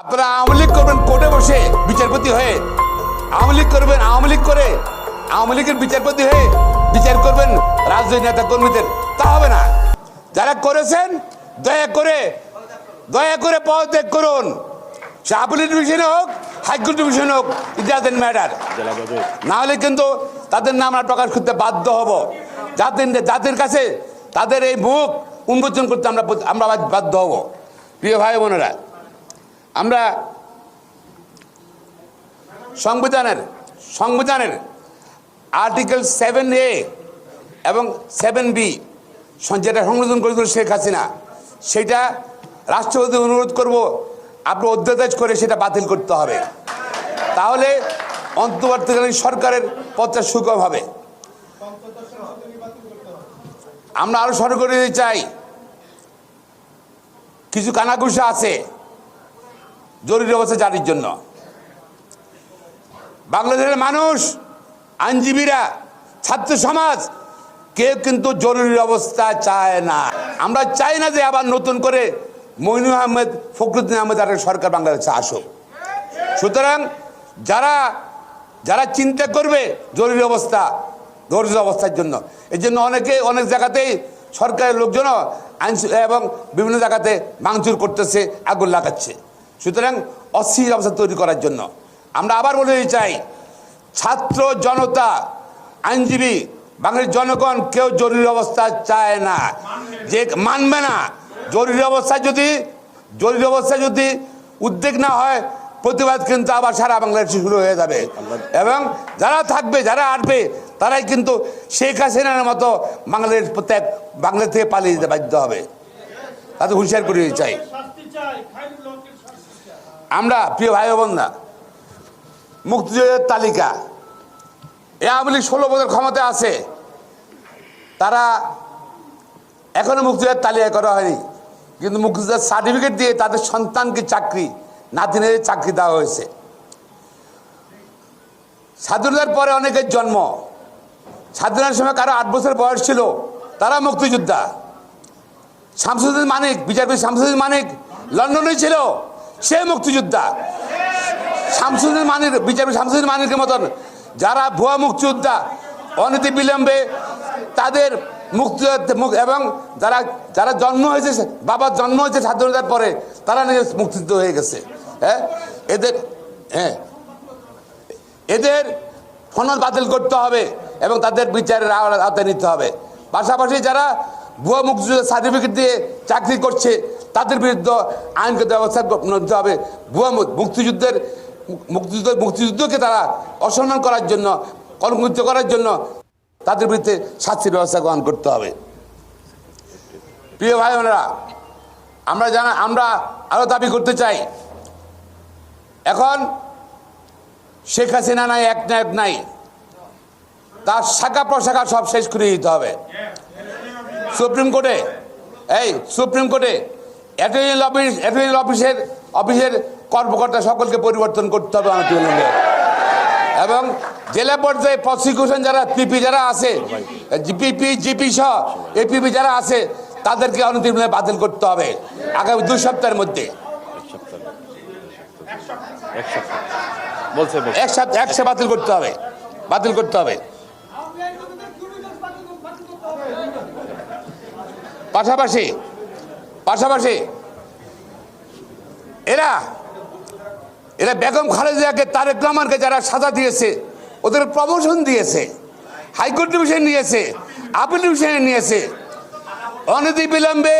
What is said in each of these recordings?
আপনারা আওয়ামী লীগ করবেন কোর্টে বসে বিচারপতি হয়ে। আওয়ামী লীগ করবেন আওয়ামী লীগ করে। আওয়ামী লীগের বিচারপতি হয়ে বিচার করবেন রাজনৈতিক নেতা কর্মীদের। তা হবে না। যারা করেছেন, দয়া করে দয়া করে পদত্যাগ করুন। সে আপিল ডিভিশনে হোক, হাইকোর্ট ডিভিশনে হোক ইট ডাজেন্ট ম্যাটার না হলে কিন্তু তাদের নাম আমরা প্রকাশ করতে বাধ্য হব। জাতির জাতির কাছে তাদের এই মুখ উন্মোচন করতে আমরা আমরা বাধ্য হব। প্রিয় ভাই বোনেরা আমরা সংবিধানের সংবিধানের আর্টিকেল সেভেন এ এবং সেভেন বি যেটা সংশোধন করেছিল শেখ হাসিনা, সেটা রাষ্ট্রপতি অনুরোধ করব, আপনি অধ্যাদেশ করে সেটা বাতিল করতে হবে। তাহলে অন্তর্বর্তীকালীন সরকারের পথটা সুগম হবে। আমরা আরও সরকার করে চাই। কিছু কানাঘুষা আছে। জরুরি অবস্থা জারির জন্য। বাংলাদেশের মানুষ, আইনজীবীরা, ছাত্র সমাজ, কেউ কিন্তু জরুরি অবস্থা চায় না। আমরা চাই না যে আবার নতুন করে মইনুল আহমেদ, ফখরুদ্দিন আহমেদ আর সরকার বাংলাদেশে আসুক। সুতরাং যারা যারা চিন্তা করবে জরুরি অবস্থা, জরুরি অবস্থার জন্য এই জন্য অনেকে অনেক জায়গাতেই সরকারের লোকজন আইন এবং বিভিন্ন জায়গাতে ভাঙচুর করতেছে, আগুন লাগাচ্ছে। সুতরাং অস্থির অবস্থা তৈরি করার জন্য। আমরা আবার বলে চাই, ছাত্র জনতা, আইনজীবী বাঙালির জনগণ কেউ জরুরি অবস্থা চায় না। যে মানবে না, জরুরি অবস্থায় যদি, জরুরি অবস্থা যদি উদ্বেগ না হয়, প্রতিবাদ কিন্তু আবার সারা বাংলাদেশে শুরু হয়ে যাবে। এবং যারা থাকবে, যারা আসবে তারাই কিন্তু শেখ হাসিনার মতো বাংলাদেশ প্রত্যেক, বাংলা থেকে পালিয়ে যেতে বাধ্য হবে। তাতে হুঁশিয়ার করে চাই। আমরা প্রিয় ভাই বোন না মুক্তিযোদ্ধার তালিকা। এ আওয়ামী লীগ ষোলো বছর ক্ষমতা আছে, তারা এখনও মুক্তিযোদ্ধার তালিকা করা হয়নি। কিন্তু মুক্তিযোদ্ধার সার্টিফিকেট দিয়ে তাদের সন্তানকে চাকরি, নাতিনের চাকরি দেওয়া হয়েছে। স্বাধীনতার পরে অনেকের জন্ম স্বাধীনতার সময় কারও আট বছর বয়স ছিল, তারা মুক্তিযোদ্ধা। শামসুদ্দিন মানিক, বিচারপতি শামসুদ্দিন মানিক লন্ডনে ছিল। সে মুক্তিযোদ্ধা। শামসুদ্দিন মানির বিচারপতি শামসুদ্দিন মানিকের মতন যারা ভুয়া মুক্তিযোদ্ধা, অনীতি বিলম্বে তাদের মুক্তি মুক- এবং যারা যারা জন্ম হয়েছে, বাবার জন্ম হয়েছে স্বাধীনতার পরে, তারা নিজে মুক্তিযুদ্ধ হয়ে গেছে। হ্যাঁ? এদের হ্যাঁ। এদের ফনল বাতিল করতে হবে এবং তাদের বিচারের আওতা- আওতায় নিতে হবে। পাশাপাশি যারা ভুয়া মুক্তিযুদ্ধ সার্টিফিকেট দিয়ে চাকরি করছে তাদের বিরুদ্ধে আইনগত ব্যবস্থা নিতে হবে ভুয়া মুক্তিযুদ্ধের মুক্তিযুদ্ধ মুক্তিযুদ্ধকে তারা অসম্মান করার জন্য, কলঙ্কিত করার জন্য তাদের বিরুদ্ধে শাস্তির ব্যবস্থা গ্রহণ করতে হবে। প্রিয় ভাই বোনেরা, আমরা জানা আমরা আরও দাবি করতে চাই। এখন শেখ হাসিনা নাই, এক না এক নাই। তার শাখা প্রশাখা সব শেষ করে দিতে হবে। সুপ্রিম কোর্টে এই, সুপ্রিম কোর্টে অ্যাটর্নি অফিস অ্যাটর্নি অফিসের অফিসের কর্মকর্তা সকলকে পরিবর্তন করতে হবে আমার বিলম্বে এবং জেলা পর্যায়ে প্রসিকিউশন যারা পিপি যারা আছে জিপিপি জিপি সহ এপিপি যারা আছে তাদেরকে অনতিবিলম্বে বাতিল করতে হবে আগামী দুই সপ্তাহের মধ্যে। এক সপ্তাহ। এক বাতিল করতে হবে বাতিল করতে হবে। পাশাপাশি পাশাপাশি এরা এরা বেগম খালেদিয়াকে তারেক রহমানকে যারা সাজা দিয়েছে ওদের প্রমোশন দিয়েছে হাইকোর্ট ডিভিশন নিয়েছে আপিল ডিভিশনে নিয়েছে। অনতি বিলম্বে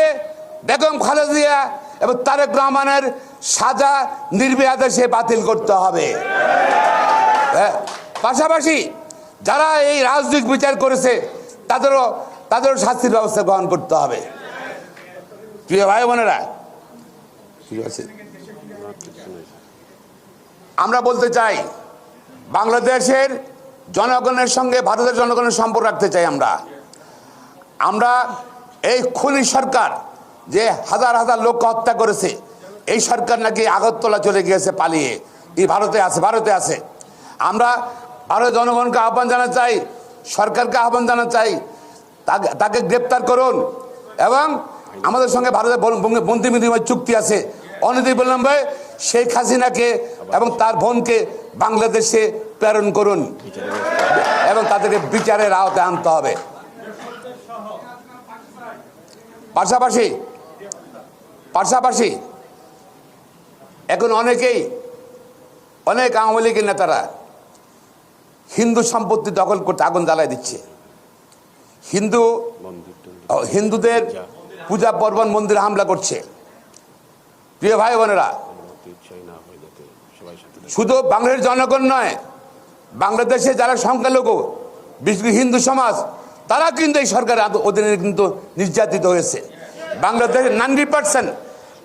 বেগম খালেদিয়া এবং তারেক রহমানের সাজা নির্বিয়াদেশে বাতিল করতে হবে। হ্যাঁ, পাশাপাশি যারা এই রাজনৈতিক বিচার করেছে তাদেরও তাদেরও শাস্তির ব্যবস্থা গ্রহণ করতে হবে। প্রিয় ভাই বোনেরা আমরা বলতে চাই, বাংলাদেশের জনগণের সঙ্গে ভারতের জনগণের সম্পর্ক রাখতে চাই আমরা। আমরা এই খুনি সরকার যে হাজার হাজার লোককে হত্যা করেছে, এই সরকার নাকি আগরতলা চলে গিয়েছে পালিয়ে। এই ভারতে আছে ভারতে আছে। আমরা ভারতের জনগণকে আহ্বান জানাতে চাই, সরকারকে আহ্বান জানাতে চাই, তাকে তাকে গ্রেপ্তার করুন এবং আমাদের সঙ্গে ভারতের বন্দি বিনিময় চুক্তি আছে। অনতিবিলম্বে শেখ হাসিনাকে এবং তার বোনকে বাংলাদেশে প্রেরণ করুন এবং তাদেরকে বিচারের আওতায় আনতে হবে। পাশাপাশি পাশাপাশি এখন অনেকেই, অনেক আওয়ামী লীগের নেতারা হিন্দু সম্পত্তি দখল করতে আগুন জ্বালায় দিচ্ছে। হিন্দু, হিন্দুদের পূজা পার্বণ মন্দিরে হামলা করছে। প্রিয় ভাই বোনেরা, শুধু বাংলাদেশের জনগণ নয়, বাংলাদেশে যারা সংখ্যালঘু, বিশেষ হিন্দু সমাজ, তারা কিন্তু এই সরকারের অধীনে কিন্তু নির্যাতিত হয়েছে। বাংলাদেশের নাইনটি পার্সেন্ট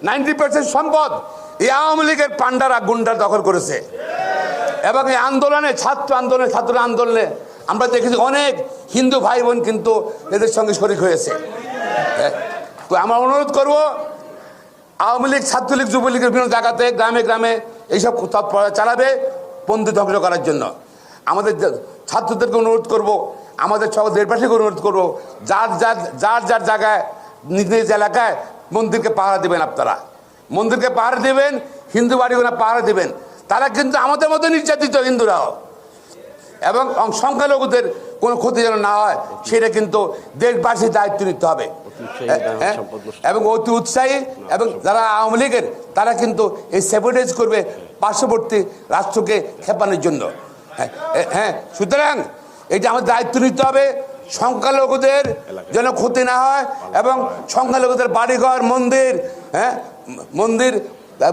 নাইনটি পার্সেন্ট সম্পদ এই আওয়ামী লীগের পান্ডারা গুন্ডার দখল করেছে। এবং এই আন্দোলনে, ছাত্র আন্দোলনে ছাত্র আন্দোলনে আমরা দেখেছি অনেক হিন্দু ভাই বোন কিন্তু এদের সঙ্গে শরিক হয়েছে। হ্যাঁ। তো আমরা অনুরোধ করব, আওয়ামী লীগ, ছাত্রলীগ, যুবলীগের বিভিন্ন জায়গাতে গ্রামে গ্রামে এইসব তৎপরতা চালাবে বন্দি ধ্বংস করার জন্য। আমাদের ছাত্রদেরকে অনুরোধ করব, আমাদের সকল দেশবাসীকে অনুরোধ করব, যার যার যার যার জায়গায়, নিজ নিজ এলাকায় মন্দিরকে পাহারা দেবেন আপনারা। মন্দিরকে পাহারা দেবেন, হিন্দু বাড়িগুলো পাহারা দেবেন। তারা কিন্তু আমাদের মতো নির্যাতিত হিন্দুরাও। এবং সংখ্যালঘুদের কোনো ক্ষতি যেন না হয় সেটা কিন্তু দেশবাসীর দায়িত্ব নিতে হবে। হ্যাঁ, হ্যাঁ। এবং অতি উৎসাহী এবং যারা আওয়ামী লীগের তারা কিন্তু এই সেপোর্টাইজ করবে পার্শ্ববর্তী রাষ্ট্রকে খেপানোর জন্য। হ্যাঁ হ্যাঁ সুতরাং এটা আমাদের দায়িত্ব নিতে হবে। সংখ্যালঘুদের যেন ক্ষতি না হয় এবং সংখ্যালঘুদের বাড়িঘর মন্দির হ্যাঁ? মন্দির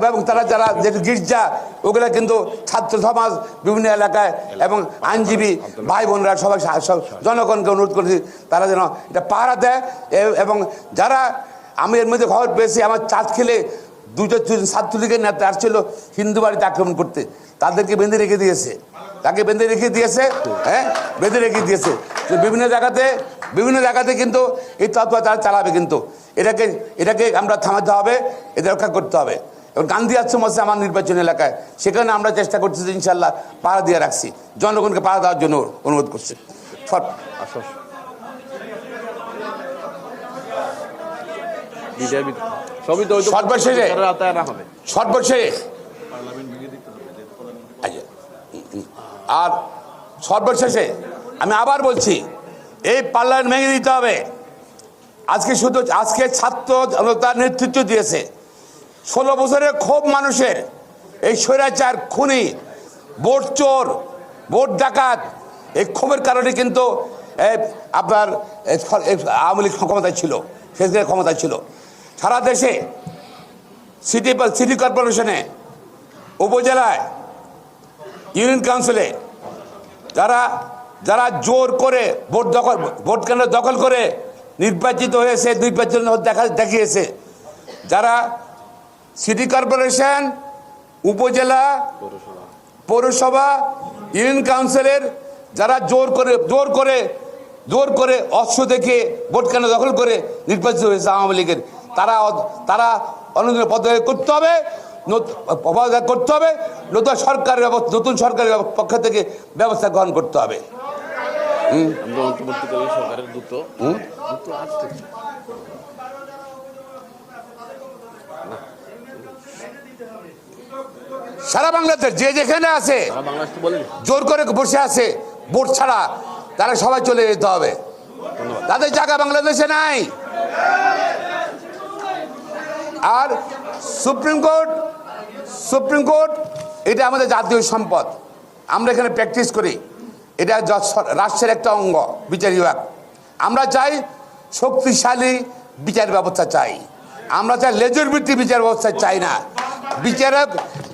এবং তারা যারা যে গির্জা, ওগুলো কিন্তু ছাত্র সমাজ বিভিন্ন এলাকায় এবং আইনজীবী ভাই বোনরা সবাই সব জনগণকে অনুরোধ করেছি, তারা যেন এটা পাহারা দেয়। এবং যারা আমি এর মধ্যে খবর পেয়েছি, আমার চাঁদ খেলে দুটো ছাত্রলীগের নেতা আসছিল হিন্দু বাড়িতে আক্রমণ করতে। তাদেরকে বেঁধে রেখে দিয়েছে। তাকে বেঁধে রেখে দিয়েছে হ্যাঁ? বেঁধে রেখে দিয়েছে। তো বিভিন্ন জায়গাতে বিভিন্ন জায়গাতে কিন্তু এই তৎপর তারা চালাবে কিন্তু। এটাকে এটাকে আমরা থামাতে হবে এদের রক্ষা করতে হবে। এবং গান্ধী আশ্রম আছে আমার নির্বাচন এলাকায়। সেখানে আমরা চেষ্টা করছি যে ইনশাল্লাহ পাড়া দিয়ে রাখছি। জনগণকে পাড়া দেওয়ার জন্য অনুরোধ করছি। সর্বশেষে- সর্বশেষ আর সর্বশেষে আমি আবার বলছি এই পার্লামেন্ট ভেঙে দিতে হবে। আজকে শুধু আজকে ছাত্র জনতার নেতৃত্ব দিয়েছে। ষোলো বছরের ক্ষোভ মানুষের এই স্বৈরাচার, খুনি, ভোট চোর, ভোট ডাকাত, এই ক্ষোভের কারণে কিন্তু আপনার আওয়ামী লীগ ক্ষমতায় ছিল শেষদের ক্ষমতায় ছিল। সারা দেশে সিটি সিটি কর্পোরেশনে, উপজেলায়, ইউনিয়ন কাউন্সিলে যারা যারা জোর করে ভোট দখল, ভোট কেন্দ্র দখল করে নির্বাচিত হয়েছে নির্বাচন দেখা দেখিয়েছে, যারা সিটি কর্পোরেশন উপজেলা পৌরসভা ইউনিয়ন কাউন্সিলের যারা জোর করে জোর করে জোর করে অস্ত্র দেখে ভোট কেন্দ্র দখল করে নির্বাচিত হয়েছে আওয়ামী লীগের। তারা তারা অনুদিন পদত্যাগ করতে হবে পদত্যাগ করতে হবে নতুন ব্যবস্থা নতুন সরকারের পক্ষ থেকে ব্যবস্থা গ্রহণ করতে হবে। আমরা অন্তর্বর্তীকালীন সরকারের সারা বাংলাদেশ যে যেখানে আছে জোর করে বসে আছে ভোট ছাড়া তারা সবাই চলে যেতে হবে। তাদের জায়গা বাংলাদেশে নাই। আর সুপ্রিম কোর্ট সুপ্রিম কোর্ট এটা আমাদের জাতীয় সম্পদ। আমরা এখানে প্র্যাকটিস করি। এটা রাষ্ট্রের একটা অঙ্গ বিচার বিভাগ। আমরা চাই শক্তিশালী বিচার ব্যবস্থা চাই। আমরা চাই লেজুর ভিত্তি বিচার ব্যবস্থা চাই না। বিচারক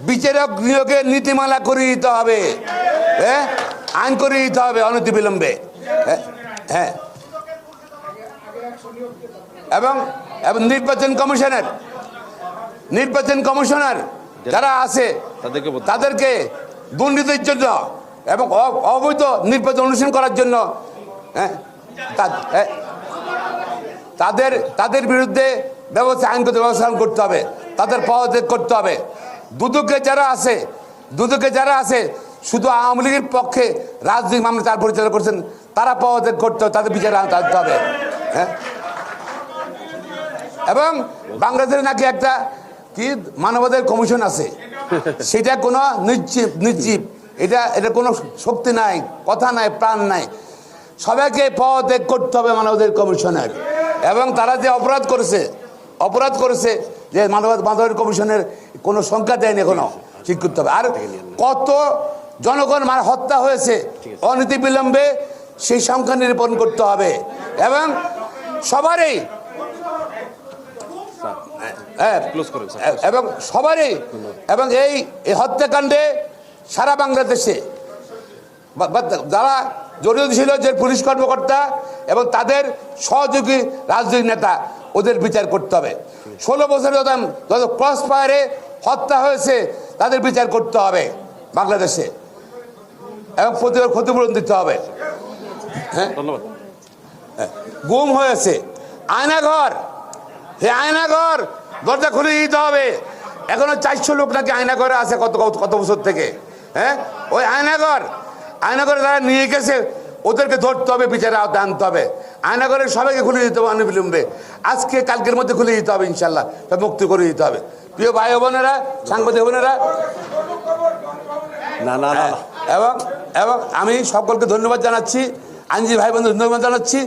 বিচারক নিয়োগের নীতিমালা করে দিতে হবে। হ্যাঁ আইন করে দিতে হবে অনতিবিলম্বে। হ্যাঁ হ্যাঁ। এবং এবং নির্বাচন কমিশনের নির্বাচন কমিশনার যারা আছে তাদেরকে দুর্নীতির জন্য এবং অবৈধ নির্বাচন অনুষ্ঠান করার জন্য হ্যাঁ, হ্যাঁ, তাদের তাদের বিরুদ্ধে ব্যবস্থা আইনগত ব্যবস্থা করতে হবে। তাদের পদত্যাগ করতে হবে। দুদকে যারা আছে, দুদকে যারা আছে, শুধু আওয়ামী লীগের পক্ষে রাজনৈতিক মামলা তার পরিচালনা করছেন, তারা পদত্যাগ করতে হবে, তাদের বিচারে আনতে হবে। হ্যাঁ? এবং বাংলাদেশের নাকি একটা কি মানবাধিকার কমিশন আছে, সেটা কোনো নির্জীব নির্জীব এটা এটা কোনো শক্তি নাই, কথা নাই, প্রাণ নাই। সবাইকে পদত্যাগ করতে হবে মানবাধিকার কমিশনের। এবং তারা যে অপরাধ করেছে অপরাধ করেছে যে মানব মানবাধিকার কমিশনের কোনো সংখ্যা দেয়নি এখনও। ঠিক করতে হবে। আর কত জনগণ মার হত্যা হয়েছে অনীতি বিলম্বে সেই সংখ্যা নিরূপণ করতে হবে। এবং সবারই হ্যাঁ এবং সবারই এবং এই হত্যাকাণ্ডে সারা বাংলাদেশে যারা জড়িত ছিল যে পুলিশ কর্মকর্তা এবং তাদের সহযোগী রাজনৈতিক নেতা ওদের বিচার করতে হবে। ষোলো বছর যত যত ক্রস ফায়ারে হত্যা হয়েছে তাদের বিচার করতে হবে বাংলাদেশে। এবং প্রতিবার ক্ষতিপূরণ দিতে হবে। ধন্যবাদ। গুম হয়েছে। আয়নাঘর। হে আয়নাঘর দরজা খুলে দিতে হবে। এখনও চারশো লোক নাকি আয়নাঘরে আছে কত কত- কত বছর থেকে। হ্যাঁ? ওই আয়নাঘর। আয়নাঘরে তারা নিয়ে গেছে ওদেরকে ধরতে হবে বিচারে আওতায় আনতে হবে। আয়নাঘরে সবাইকে খুলে দিতে হবে অনবিলম্বে আজকে কালকের মধ্যে খুলে দিতে হবে ইনশাল্লাহ তা মুক্তি করে দিতে হবে। প্রিয় ভাই বোনেরা সাংবাদিক বোনেরা না না না এবং এবং আমি সকলকে ধন্যবাদ জানাচ্ছি আইনজীবী ভাই বোনদের ধন্যবাদ জানাচ্ছি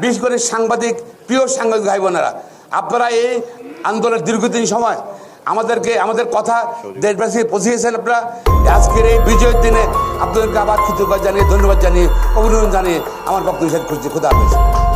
বিশেষ করে সাংবাদিক প্রিয় সাংবাদিক ভাই বোনেরা। আপনারা এই আন্দোলনের দীর্ঘদিন সময় আমাদেরকে, আমাদের কথা দেশবাসী পৌঁছিয়েছেন আপনারা। আজকের এই বিজয়ের দিনে আপনাদেরকে আবার কৃতজ্ঞতা জানিয়ে, ধন্যবাদ জানিয়ে, অভিনন্দন জানিয়ে আমার বক্তব্য শেষ খুদা হাফেজ।